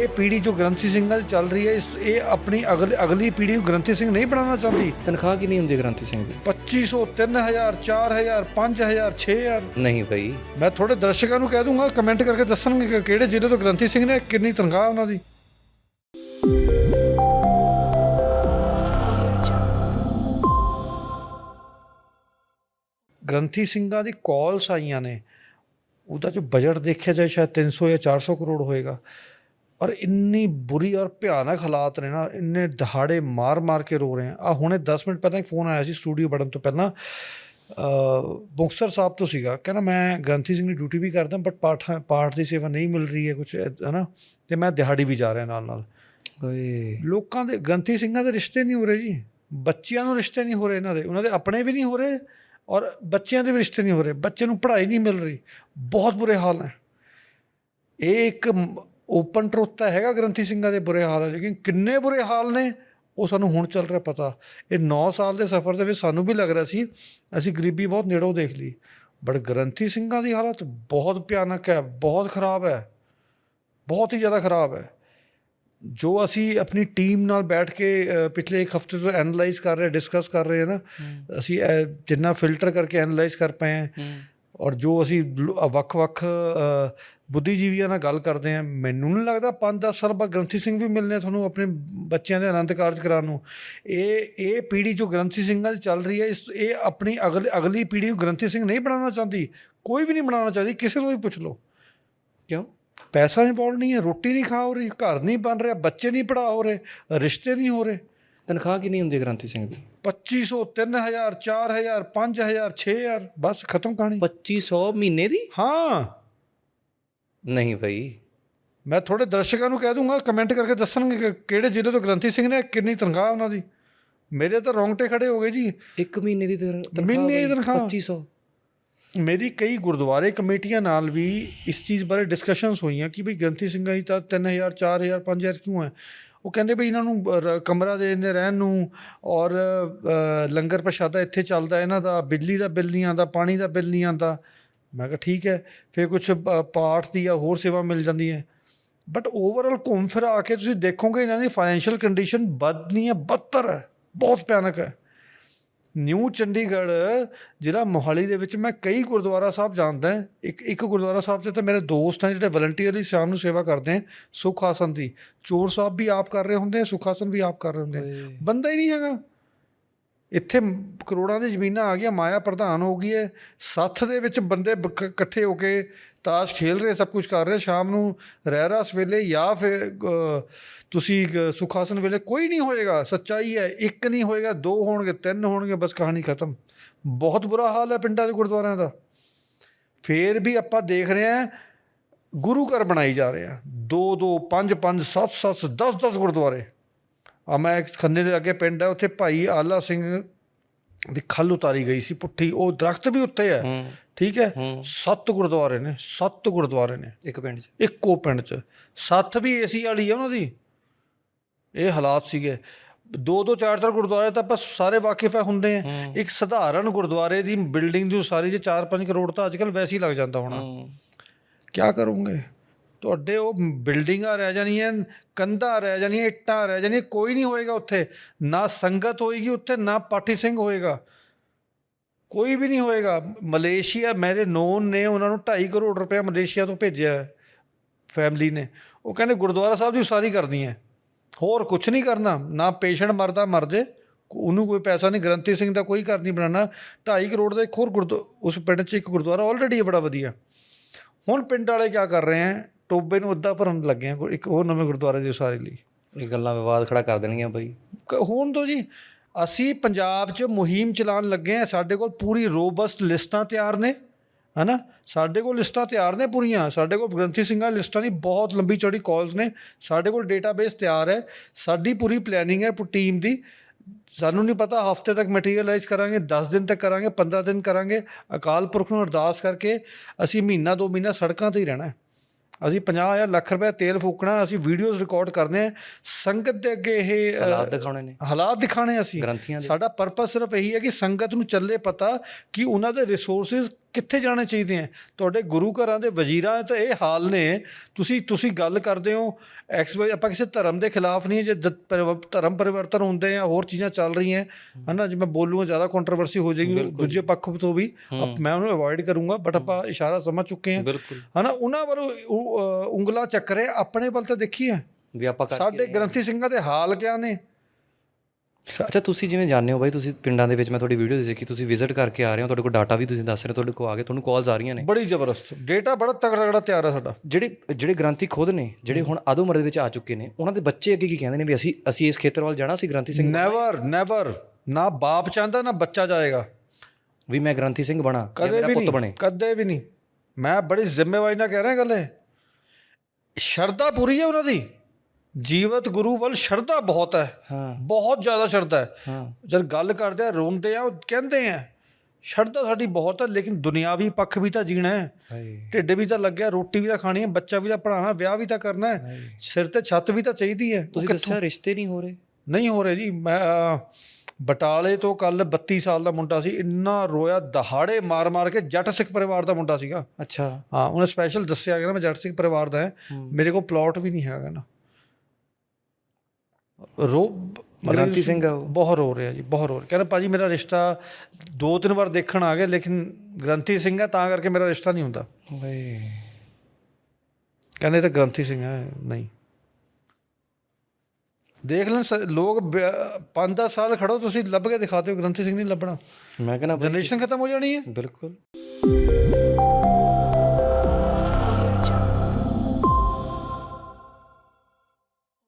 ਇਹ ਪੀੜ੍ਹੀ ਜੋ ਗ੍ਰੰਥੀ ਸਿੰਘਾਂ ਦੀ ਚੱਲ ਰਹੀ ਹੈ ਇਸ ਇਹ ਆਪਣੀ ਅਗਲੀ ਅਗਲੀ ਪੀੜ੍ਹੀ ਨੂੰ ਗ੍ਰੰਥੀ ਸਿੰਘ ਨਹੀਂ ਬਣਾਉਣਾ ਚਾਹੁੰਦੀ। ਤਨਖਾਹ ਕਿੰਨੀ ਹੁੰਦੀ ਹੈ ਗ੍ਰੰਥੀ ਸਿੰਘ ਦੀ? 2500 3000 4000 5000 6000 ਨਹੀਂ ਭਾਈ ਮੈਂ ਥੋੜੇ ਦਰਸ਼ਕਾਂ ਨੂੰ ਕਹਿ ਦੂੰਗਾ ਕਮੈਂਟ ਕਰਕੇ ਦੱਸਣਗੇ ਕਿ ਕਿਹੜੇ ਜ਼ਿਲ੍ਹੇ ਤੋਂ ਗ੍ਰੰਥੀ ਸਿੰਘ ਨੇ ਕਿੰਨੀ ਤਨਖਾਹ ਉਹਨਾਂ ਦੀ। ਗ੍ਰੰਥੀ ਸਿੰਘਾਂ ਦੀ ਕਾਲਸ ਆਈਆਂ ਨੇ। ਉਹਦਾ ਜੋ ਬਜਟ ਦੇਖਿਆ ਜਾਏ ਸ਼ਾਇਦ 300 ਜਾਂ 400 ਕਰੋੜ ਹੋਏਗਾ। ਔਰ ਇੰਨੀ ਬੁਰੀ ਔਰ ਭਿਆਨਕ ਹਾਲਾਤ ਨੇ ਨਾ ਇੰਨੇ ਦਹਾੜੇ ਮਾਰ-ਮਾਰ ਕੇ ਰੋ ਰਹੇ ਆ। ਆ ਹੁਣੇ 10 ਮਿੰਟ ਪਹਿਲਾਂ ਇੱਕ ਫੋਨ ਆਇਆ ਸੀ ਸਟੂਡੀਓ ਵੜਨ ਤੋਂ ਪਹਿਲਾਂ। ਅ ਮੁਕਤਸਰ ਸਾਹਿਬ ਤੋਂ ਸੀਗਾ। ਕਹਿੰਦਾ ਮੈਂ ਗ੍ਰੰਥੀ ਸਿੰਘ ਦੀ ਡਿਊਟੀ ਵੀ ਕਰਦਾ ਬਟ ਪਾਠ ਪਾਠ ਦੀ ਸੇਵਾ ਨਹੀਂ ਮਿਲ ਰਹੀ ਹੈ ਕੁਝ ਹਨਾ? ਤੇ ਮੈਂ ਦਿਹਾੜੀ ਵੀ ਜਾ ਰਿਹਾ ਨਾਲ ਨਾਲ। ਓਏ। ਲੋਕਾਂ ਦੇ ਗ੍ਰੰਥੀ ਸਿੰਘਾਂ ਦੇ ਰਿਸ਼ਤੇ ਨਹੀਂ ਹੋ ਰਹੇ ਜੀ। ਬੱਚਿਆਂ ਨੂੰ ਰਿਸ਼ਤੇ ਨਹੀਂ ਹੋ ਰਹੇ ਇਹਨਾਂ ਦੇ। ਉਹਨਾਂ ਦੇ ਆਪਣੇ ਵੀ ਨਹੀਂ ਹੋ ਰਹੇ ਔਰ ਬੱਚਿਆਂ ਦੇ ਵੀ ਰਿਸ਼ਤੇ ਨਹੀਂ ਹੋ ਰਹੇ। ਬੱਚੇ ਨੂੰ ਪੜ੍ਹਾਈ ਨਹੀਂ ਮਿਲ ਰਹੀ। ਬਹੁਤ ਬੁਰੇ ਹਾਲ ਹੈ ਇਹ ਇੱਕ ਓਪਨ ਟਰੁੱਥ ਤਾਂ ਹੈਗਾ ਗ੍ਰੰਥੀ ਸਿੰਘਾਂ ਦੇ ਬੁਰੇ ਹਾਲ ਹੈ ਲੇਕਿਨ ਕਿੰਨੇ ਬੁਰੇ ਹਾਲ ਨੇ ਉਹ ਸਾਨੂੰ ਹੁਣ ਚੱਲ ਰਿਹਾ ਪਤਾ। ਇਹ 9 ਸਾਲ ਦੇ ਸਫ਼ਰ ਦੇ ਵਿੱਚ ਸਾਨੂੰ ਵੀ ਲੱਗ ਰਿਹਾ ਸੀ ਅਸੀਂ ਗਰੀਬੀ ਬਹੁਤ ਨੇੜੋਂ ਦੇਖ ਲਈ। ਬਟ ਗ੍ਰੰਥੀ ਸਿੰਘਾਂ ਦੀ ਹਾਲਤ ਬਹੁਤ ਭਿਆਨਕ ਹੈ ਬਹੁਤ ਖਰਾਬ ਹੈ ਬਹੁਤ ਹੀ ਜ਼ਿਆਦਾ ਖਰਾਬ ਹੈ। ਜੋ ਅਸੀਂ ਆਪਣੀ ਟੀਮ ਨਾਲ ਬੈਠ ਕੇ ਪਿਛਲੇ ਇੱਕ ਹਫ਼ਤੇ ਤੋਂ ਐਨਾਲਾਈਜ਼ ਕਰ ਰਹੇ ਡਿਸਕਸ ਕਰ ਰਹੇ ਹਾਂ ਨਾ ਅਸੀਂ ਜਿੰਨਾ ਫਿਲਟਰ ਕਰਕੇ ਐਨਾਲਾਈਜ਼ ਕਰ ਪਏ ਹਾਂ। ਔਰ ਜੋ ਅਸੀਂ ਲ- ਵੱਖ-ਵੱਖ ਬੁੱਧੀਜੀਵੀਆਂ ਨਾਲ ਗੱਲ ਕਰਦੇ ਹਾਂ, ਮੈਨੂੰ ਨਹੀਂ ਲੱਗਦਾ 5-10 ਸਾਲ ਬਾਅਦ ਗ੍ਰੰਥੀ ਸਿੰਘ ਵੀ ਮਿਲਨੇ ਆ ਤੁਹਾਨੂੰ ਆਪਣੇ ਬੱਚਿਆਂ ਦੇ ਆਨੰਦ ਕਾਰਜ ਕਰਾਉਣ ਨੂੰ। ਇਹ ਇਹ ਪੀੜ੍ਹੀ ਜੋ ਗ੍ਰੰਥੀ ਸਿੰਘਾਂ ਦੀ ਚੱਲ ਰਹੀ ਹੈ, ਇਸ, ਇਹ ਆਪਣੀ ਅਗਲੀ ਅਗਲੀ ਪੀੜ੍ਹੀ ਨੂੰ ਗ੍ਰੰਥੀ ਸਿੰਘ ਨਹੀਂ ਬਣਾਉਣਾ ਚਾਹੁੰਦੀ, ਕੋਈ ਵੀ ਨਹੀਂ ਬਣਾਉਣਾ ਚਾਹਦੀ, ਕਿਸੇ ਨੂੰ ਵੀ ਪੁੱਛ ਲਓ। ਕਿਉਂ? ਪੈਸਾ ਇੰਪੋਰਟ ਨਹੀਂ ਹੈ, ਰੋਟੀ ਨਹੀਂ ਖਾ ਹੋ ਰਹੀ, ਘਰ ਨਹੀਂ ਬਣ ਰਿਹਾ, ਬੱਚੇ ਨਹੀਂ ਪੜਾ ਹੋ ਰਹੇ, ਰਿਸ਼ਤੇ ਨਹੀਂ ਹੋ ਰਹੇ। ਤਨਖਾਹ ਕਿੰਨੀ ਹੁੰਦੀ ਹੈ ਸਿੰਘ ਦੀ? 2500 3000 4000 5000 6000 ਬਸ ਖਤਮ ਕਹਾਣੀ। 2500 ਮਹੀਨੇ ਦੀ? ਹਾਂ। ਨਹੀਂ ਭਾਈ ਮੈਂ ਥੋੜੇ ਦਰਸ਼ਕਾਂ ਨੂੰ ਕਹਿ ਦੂੰਗਾ ਕਮੈਂਟ ਕਰਕੇ ਦੱਸਣਗੇ ਕਿ ਕਿਹੜੇ ਜ਼ਿਲ੍ਹੇ ਤੋਂ ਗ੍ਰੰਥੀ ਸਿੰਘ ਨੇ ਕਿੰਨੀ ਤਨਖਾਹ ਉਹਨਾਂ ਦੀ। ਮੇਰੇ ਤਾਂ ਰੌਂਗਟੇ ਖੜੇ ਹੋ ਗਏ ਜੀ। ਇੱਕ ਮਹੀਨੇ ਦੀ ਤਨ- ਤਨਖਾਹ ਮਹੀਨੇ ਦੀ ਭਾਈ, ਤਨਖਾਹ। 2500 ਮੇਰੀ ਕਈ ਗੁਰਦੁਆਰੇ ਕਮੇਟੀਆਂ ਨਾਲ ਵੀ ਇਸ ਚੀਜ਼ ਬਾਰੇ ਡਿਸਕਸ਼ਨਸ ਹੋਈਆਂ ਕਿ ਵੀ ਗ੍ਰੰਥੀ ਸਿੰਘਾਂ ਹੀ ਤਾਂ 3000 4000 5000 ਕਿਉਂ ਹੈ? ਉਹ ਕਹਿੰਦੇ ਵੀ ਇਹਨਾਂ ਨੂੰ ਰ- ਕਮਰਾ ਦੇ ਦਿੰਦੇ ਰਹਿਣ ਨੂੰ ਔਰ ਅ, ਲੰਗਰ ਪ੍ਰਸ਼ਾਦਾ ਇੱਥੇ ਚੱਲਦਾ ਇਹਨਾਂ ਦਾ ਬਿਜਲੀ ਦਾ ਬਿੱਲ ਨਹੀਂ ਆਉਂਦਾ ਪਾਣੀ ਦਾ ਬਿੱਲ ਨਹੀਂ ਆਉਂਦਾ। ਮੈਂ ਕਿਹਾ ਠੀਕ ਹੈ ਫਿਰ ਕੁਝ ਪਾਠ ਦੀ ਜਾਂ ਹੋਰ ਸੇਵਾ ਮਿਲ ਜਾਂਦੀ ਹੈ। ਬਟ ਓਵਰਆਲ ਘੁੰਮ ਫਿਰ ਆ ਕੇ ਤੁਸੀਂ ਦੇਖੋਗੇ ਇਹਨਾਂ ਦੀ ਫਾਈਨੈਂਸ਼ੀਅਲ ਕੰਡੀਸ਼ਨ ਬਦ ਨਹੀਂ ਹੈ ਬਦਤਰ ਹੈ ਬਹੁਤ ਭਿਆਨਕ ਹੈ। ਨਿਊ ਚੰਡੀਗੜ੍ਹ ਜ਼ਿਲ੍ਹਾ ਮੋਹਾਲੀ ਦੇ ਵਿੱਚ ਮੈਂ ਕਈ ਗੁਰਦੁਆਰਾ ਸਾਹਿਬ ਜਾਣਦਾ। ਇੱਕ ਇੱਕ ਗੁਰਦੁਆਰਾ ਸਾਹਿਬ 'ਚ ਤਾਂ ਮੇਰੇ ਦੋਸਤ ਹਨ ਜਿਹੜੇ ਵਲੰਟੀਅਰਲੀ ਸ਼ਾਮ ਨੂੰ ਸੇਵਾ ਕਰਦੇ ਹਨ ਸੁਖ ਆਸਨ ਦੀ ਚੋਰ ਸਾਹਿਬ ਵੀ ਆਪ ਕਰ ਰਹੇ ਹੁੰਦੇ ਆ ਸੁਖ ਆਸਨ ਵੀ ਆਪ ਕਰ ਰਹੇ ਹੁੰਦੇ ਆ। ਬੰਦਾ ਹੀ ਨਹੀਂ ਹੈਗਾ ਇੱਥੇ ਕਰੋੜਾਂ ਦੀ ਜ਼ਮੀਨਾਂ ਆ ਗਈਆਂ, ਮਾਇਆ ਪ੍ਰਧਾਨ ਹੋ ਗਈ ਹੈ ਸੱਥ ਦੇ ਵਿੱਚ ਬੰਦੇ ਬ- ਇਕੱਠੇ ਹੋ ਕੇ ਤਾਸ਼ ਖੇਲ ਰਹੇ, ਸਭ ਕੁਝ ਕਰ ਰਹੇ, ਸ਼ਾਮ ਨੂੰ ਰਹਿਰਾਸ ਵੇਲੇ ਜਾਂ ਫਿਰ ਤੁਸੀਂ ਸੁਖਾਸਨ ਵੇਲੇ ਕੋਈ ਨਹੀਂ ਹੋਏਗਾ, ਸੱਚਾਈ ਹੈ, ਇੱਕ ਨਹੀਂ ਹੋਏਗਾ, ਦੋ ਹੋਣਗੇ, ਤਿੰਨ ਹੋਣਗੇ, ਬਸ ਕਹਾਣੀ ਖਤਮ। ਬਹੁਤ ਬੁਰਾ ਹਾਲ ਹੈ ਪਿੰਡਾਂ ਦੇ ਗੁਰਦੁਆਰਿਆਂ ਦਾ। ਫੇਰ ਵੀ ਆਪਾਂ ਦੇਖ ਰਹੇ ਹਾਂ, ਗੁਰੂ ਘਰ ਬਣਾਈ ਜਾ ਰਹੇ ਆ। ਦੋ ਦੋ, ਪੰਜ ਪੰਜ, ਸੱਤ ਸੱਤ 10 10 ਗੁਰਦੁਆਰੇ। ਆ ਮੈਂ ਇੱਕ ਖੰਨੇ ਦੇ ਅੱਗੇ ਪਿੰਡ ਹੈ ਉੱਥੇ ਭਾਈ ਆਲਾ ਸਿੰਘ ਦੀ ਖੱਲ ਉਤਾਰੀ ਗਈ ਸੀ ਪੁੱਠੀ। ਉਹ ਦਰਖਤ ਵੀ ਉੱਤੇ ਹੈ। ਠੀਕ ਹੈ। ਸੱਤ ਗੁਰਦੁਆਰੇ ਨੇ ਸੱਤ ਗੁਰਦੁਆਰੇ ਨੇ। ਇੱਕ ਪਿੰਡ 'ਚ? ਇੱਕੋ ਪਿੰਡ 'ਚ। ਸੱਤ ਵੀ ਏਸੀ ਵਾਲੀ ਹੈ ਉਹਨਾਂ ਦੀ। ਇਹ ਹਾਲਾਤ ਸੀਗੇ। ਦੋ ਦੋ ਚਾਰ ਚਾਰ ਗੁਰਦੁਆਰੇ ਤਾਂ ਆਪਾਂ ਸਾਰੇ ਵਾਕਿਫ ਹੈ ਹੁੰਦੇ ਆ। ਇੱਕ ਸਧਾਰਨ ਗੁਰਦੁਆਰੇ ਦੀ ਬਿਲਡਿੰਗ ਦੀ ਉਸਾਰੀ 'ਚ 4-5 ਕਰੋੜ ਤਾਂ ਅੱਜਕੱਲ ਵੈਸੇ ਹੀ ਲੱਗ ਜਾਂਦਾ ਹੋਣਾ। ਕਿਆ ਕਰੋਗੇ? ਤੁਹਾਡੇ ਉਹ ਬਿਲਡਿੰਗਾਂ ਰਹਿ ਜਾਣੀਆਂ, ਕੰਧਾਂ ਰਹਿ ਜਾਣੀਆਂ, ਇੱਟਾਂ ਰਹਿ ਜਾਣੀਆਂ, ਕੋਈ ਨਹੀਂ ਹੋਏਗਾ ਉੱਥੇ। ਨਾ ਸੰਗਤ ਹੋਏਗੀ ਉੱਥੇ, ਨਾ ਪਾਠੀ ਸਿੰਘ ਹੋਏਗਾ। ਕੋਈ ਵੀ ਨਹੀਂ ਹੋਏਗਾ। ਮਲੇਸ਼ੀਆ ਮੇਰੇ ਨੋਨ ਨੇ ਉਹਨਾਂ ਨੂੰ 2.5 ਕਰੋੜ ਰੁਪਏ ਮਲੇਸ਼ੀਆ ਤੋਂ ਭੇਜਿਆ ਹੈ ਫੈਮਿਲੀ ਨੇ। ਉਹ ਕਹਿੰਦੇ ਗੁਰਦੁਆਰਾ ਸਾਹਿਬ ਦੀ ਉਸਾਰੀ ਕਰਨੀ ਹੈ। ਹੋਰ ਕੁਝ ਨਹੀਂ ਕਰਨਾ। ਨਾ ਪੇਸ਼ੈਂਟ ਮਰਦਾ, ਮਰ ਜੇ। ਉਹਨੂੰ ਕੋਈ ਪੈਸਾ ਨਹੀਂ, ਗ੍ਰੰਥੀ ਸਿੰਘ ਦਾ ਕੋਈ ਘਰ ਨਹੀਂ ਬਣਾਉਣਾ। 2.5 ਕਰੋੜ ਦਾ ਇੱਕ ਹੋਰ ਗੁਰਦੁ, ਉਸ ਪਿੰਡ 'ਚ ਇੱਕ ਗੁਰਦੁਆਰਾ ਆਲਰੇਡੀ ਬੜਾ ਵਧੀਆ। ਹੁਣ ਪਿੰਡ ਵਾਲੇ ਕੀ ਕਰ ਰਹੇ ਹੈ? ਟੋਬੇ ਨੂੰ ਅੱਧਾ ਭਰਨ ਲੱਗੇ ਆ ਇੱਕ ਹੋਰ ਨਵੇਂ ਗੁਰਦੁਆਰੇ ਦੀ ਉਸਾਰੀ ਲਈ। ਇਹ ਗੱਲਾਂ ਵਿਵਾਦ ਖੜਾ ਕਰ ਦੇਣਗੀਆਂ ਕ- ਹੋਣ ਦੋ ਜੀ। ਅਸੀਂ ਪੰਜਾਬ 'ਚ ਮੁਹਿੰਮ ਚਲਾਉਣ ਲੱਗੇ ਆ ਸਾਡੇ ਕੋਲ ਪੂਰੀ ਰੋਬਸਟ ਲਿਸਟਾਂ ਤਿਆਰ ਨੇ ਹਨਾ? ਸਾਡੇ ਕੋਲ ਲਿਸਟਾਂ ਤਿਆਰ ਨੇ ਪੂਰੀਆਂ। ਸਾਡੇ ਕੋਲ ਗ੍ਰੰਥੀ ਸਿੰਘਾਂ ਲਿਸਟਾਂ ਦੀ ਬਹੁਤ ਲੰਬੀ ਚੌੜੀ ਕਾਲਸ ਨੇ। ਸਾਡੇ ਕੋਲ ਡੇਟਾਬੇਸ ਤਿਆਰ ਹੈ। ਸਾਡੀ ਪੂਰੀ ਪਲੈਨਿੰਗ ਹੈ ਟੀਮ ਦੀ। ਸਾਨੂੰ ਨਹੀਂ ਪਤਾ ਹਫ਼ਤੇ ਤੱਕ ਮਟੀਰੀਅਲਾਈਜ਼ ਕਰਾਂਗੇ 10 ਦਿਨ ਤੱਕ ਕਰਾਂਗੇ 15 ਦਿਨ ਕਰਾਂਗੇ। ਅਕਾਲ ਪੁਰਖ ਨੂੰ ਅਰਦਾਸ ਕਰਕੇ ਅਸੀਂ ਮਹੀਨਾ ਦੋ ਮਹੀਨਾ ਸੜਕਾਂ ਤੇ ਹੀ ਰਹਿਣਾ ਅਸੀਂ 50000 ਲੱਖ ਰੁਪਏ ਤੇਲ ਫੂਕਣਾ ਅਸੀਂ ਵੀਡੀਓਜ਼ ਰਿਕਾਰਡ ਕਰਨੇ ਆ ਸੰਗਤ ਦੇ ਅੱਗੇ ਇਹ ਹਾਲਾਤ ਦਿਖਾਉਣੇ ਨੇ। ਹਾਲਾਤ ਦਿਖਾਣੇ ਅਸੀਂ। ਸਾਡਾ ਪਰਪਸ ਸਿਰਫ ਇਹੀ ਹੈ ਕਿ ਸੰਗਤ ਨੂੰ ਚੱਲੇ ਪਤਾ ਕਿ ਉਹਨਾਂ ਦੇ ਰਿਸੋਰਸਸ ਕਿੱਥੇ ਜਾਣੇ ਚਾਹੀਦੇ ਆ ਤੁਹਾਡੇ ਗੁਰੂ ਘਰਾਂ ਦੇ ਵਜ਼ੀਰਾਂ ਤਾਂ ਇਹ ਹਾਲ ਨੇ। ਤੁਸੀਂ ਤੁਸੀਂ ਗੱਲ ਕਰਦੇ ਹੋ ਐਕਸ ਵਾਈ ਆਪਾਂ ਕਿਸੇ ਧਰਮ ਦੇ ਖਿਲਾਫ ਨਹੀਂ ਜੇ ਧਰਮ ਪਰਿਵਰਤਨ ਹੁੰਦੇ ਆ ਹੋਰ ਚੀਜ਼ਾਂ ਚੱਲ ਰਹੀਆਂ ਹਨਾ ਜੇ ਮੈਂ ਬੋਲੂਗਾ ਜ਼ਿਆਦਾ ਕੰਟਰੋਵਰਸੀ ਹੋ ਜਾਏਗੀ ਦੂਜੇ ਪੱਖ ਤੋਂ ਵੀ। ਮੈਂ ਉਹਨੂੰ ਅਵੋਇਡ ਕਰੂੰਗਾ ਬਟ ਆਪਾਂ ਇਸ਼ਾਰਾ ਸਮਝ ਚੁੱਕੇ ਹਾਂ। ਬਿਲਕੁਲ। ਹਨਾ ਉਹਨਾਂ ਵੱਲੋਂ ਉਂਗਲਾਂ ਚੱਕਰੇ ਆਪਣੇ ਵੱਲ ਤਾਂ ਦੇਖੀਏ। ਵੀ ਆਪਾਂ ਸਾਡੇ ਗ੍ਰੰਥੀ ਸਿੰਘਾਂ ਦੇ ਹਾਲ ਕਿਆ ਨੇ? ਅੱਛਾ ਤੁਸੀਂ ਜਿਵੇਂ ਜਾਣਦੇ ਹੋ ਬਾਈ ਤੁਸੀਂ ਪਿੰਡਾਂ ਦੇ ਵਿੱਚ ਮੈਂ ਤੁਹਾਡੀ ਵੀਡੀਓ ਦੇਖੀ ਤੁਸੀਂ ਵਿਜ਼ਿਟ ਕਰਕੇ ਆ ਰਹੇ ਹੋ ਤੁਹਾਡੇ ਕੋਲ ਡਾਟਾ ਵੀ ਤੁਸੀਂ ਦੱਸ ਰਹੇ ਹੋ ਤੁਹਾਡੇ ਕੋਲ ਆ ਗਏ ਤੁਹਾਨੂੰ ਕਾਲਸ ਆ ਰਹੀਆਂ ਨੇ। ਬੜੀ ਜ਼ਬਰਦਸਤ ਡੇਟਾ ਬੜਾ ਤਗੜਾ ਤਗੜਾ ਤਿਆਰ ਹੈ ਸਾਡਾ। ਜਿਹੜੇ ਜਿਹੜੇ ਗ੍ਰੰਥੀ ਖੁਦ ਨੇ ਜਿਹੜੇ ਹੁਣ ਆਦੋ ਦੇ ਵਿੱਚ ਆ ਚੁੱਕੇ ਨੇ ਉਹਨਾਂ ਦੇ ਬੱਚੇ ਅੱਗੇ ਕੀ ਕਹਿੰਦੇ ਨੇ ਵੀ ਅਸੀਂ ਅਸੀਂ ਇਸ ਖੇਤਰ ਵੱਲ ਜਾਣਾ ਸੀ ਗ੍ਰੰਥੀ ਸਿੰਘ ਨੈਵਰ ਨੈਵਰ ਨਾ ਬਾਪ ਚਾਹੁੰਦਾ ਨਾ ਬੱਚਾ ਜਾਏਗਾ। ਵੀ ਮੈਂ ਗ੍ਰੰਥੀ ਸਿੰਘ ਬਣਾ ਜਾਂ ਕਦੇ ਮੇਰਾ ਵੀ ਪੁੱਤ ਨਹੀਂ ਬਣੇ। ਕਦੇ ਵੀ ਨਹੀਂ। ਮੈਂ ਬੜੀ ਜ਼ਿੰਮੇਵਾਰੀ ਨਾਲ ਕਹਿ ਰਿਹਾ ਗੱਲ ਇਹ। ਸ਼ਰਧਾ ਪੂਰੀ ਹੈ ਉਹਨਾਂ ਦੀ। ਜੀਵਤ ਗੁਰੂ ਵੱਲ ਸ਼ਰਧਾ ਬਹੁਤ ਹੈ। ਹਾਂ। ਬਹੁਤ ਜ਼ਿਆਦਾ ਸ਼ਰਧਾ ਹੈ। ਜਦ ਗੱਲ ਕਰਦੇ ਆ ਰੋਂਦੇ ਆ ਉਹ ਕਹਿੰਦੇ ਆ ਸ਼ਰਧਾ ਸਾਡੀ ਬਹੁਤ ਹੈ ਲੇਕਿਨ ਦੁਨਿਆਵੀ ਪੱਖ ਵੀ ਤਾਂ ਜੀਣਾ ਹੈ। ਢਿੱਡ ਵੀ ਤਾਂ ਲੱਗਿਆ ਰੋਟੀ ਵੀ ਤਾਂ ਖਾਣੀ ਹੈ ਬੱਚਾ ਵੀ ਤਾਂ ਪੜਾਉਣਾ ਵਿਆਹ ਵੀ ਤਾਂ ਕਰਨਾ ਹੈ। ਸਿਰ ਤੇ ਛੱਤ ਵੀ ਤਾਂ ਚਾਹੀਦੀ ਹੈ। ਤੁਸੀਂ ਦੱਸਿਆ ਰਿਸ਼ਤੇ ਨਹੀਂ ਹੋ ਰਹੇ? ਨਹੀਂ ਹੋ ਰਹੇ ਜੀ। ਮੈਂ ਬਟਾਲੇ ਤੋਂ ਕੱਲ 32 ਸਾਲ ਦਾ ਮੁੰਡਾ ਸੀ। ਇੰਨਾ ਰੋਇਆ ਦਹਾੜੇ ਮਾਰ-ਮਾਰ ਕੇ ਜੱਟ ਸਿੱਖ ਪਰਿਵਾਰ ਦਾ ਮੁੰਡਾ ਸੀਗਾ। ਅੱਛਾ। ਹਾਂ ਉਹਨੇ ਸਪੈਸ਼ਲ ਦੱਸਿਆ ਕਿ ਮੈਂ ਜੱਟ ਸਿੱਖ ਪਰਿਵਾਰ ਦਾ ਹੈ। ਮੇਰੇ ਕੋਲ ਪਲਾਟ ਵੀ ਨਹੀਂ ਹੈਗਾ ਨਾ। ਰੋ ਮਤਲਬ ਗ੍ਰੰਥੀ ਸਿੰਘ ਆ ਉਹ। ਬਹੁਤ ਰੋ ਰਿਹਾ ਜੀ ਬਹੁਤ ਰੋ ਰਿਹਾ। ਕਹਿੰਦਾ ਭਾਜੀ ਮੇਰਾ ਰਿਸ਼ਤਾ ਦੋ ਤਿੰਨ ਵਾਰ ਦੇਖਣ ਆ ਗਏ ਲੇਕਿਨ ਗ੍ਰੰਥੀ ਸਿੰਘ ਹੈ ਤਾਂ ਕਰਕੇ ਮੇਰਾ ਰਿਸ਼ਤਾ ਨਹੀਂ ਹੁੰਦਾ। ਓਏ। ਕਹਿੰਦੇ ਤਾਂ ਗ੍ਰੰਥੀ ਸਿੰਘ ਹੈ ਨਹੀਂ। ਦੇਖ ਲੈਣ ਲੋਕ 5-10 ਸਾਲ ਖੜੋ ਤੁਸੀਂ ਲੱਭ ਕੇ ਦਿਖਾ ਦਿਓ ਗ੍ਰੰਥੀ ਸਿੰਘ ਨਹੀਂ ਲੱਭਣਾ। ਮੈਂ ਕਹਿੰਦਾ ਜਨਰੇਸ਼ਨ ਖਤਮ ਹੋ ਜਾਣੀ ਹੈ। ਬਿਲਕੁਲ।